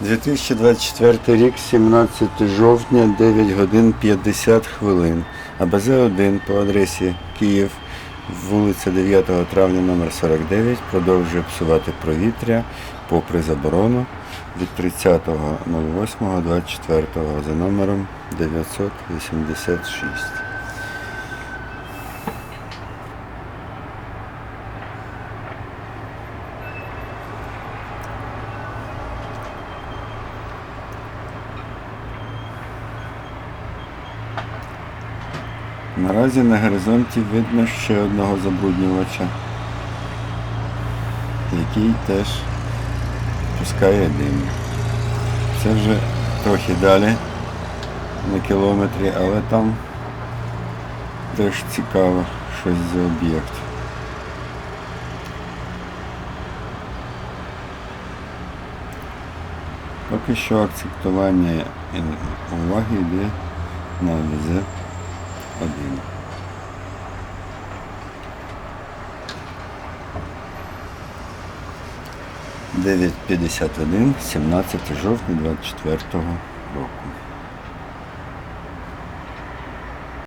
2024 рік, 17 жовтня, 9 годин 50 хвилин. АБЗ-1 по адресі Київ, вулиця 9 травня номер 49 продовжує псувати провітря попри заборону від 30.08.24 за номером 986. Наразі на горизонті видно ще одного забруднювача, який теж пускає дим. Це вже трохи далі на кілометрі, але там теж цікаво щось за об'єкт. Поки що акцентування е, уваги йде на ВЗ 9.51, 17 жовтня 24 року.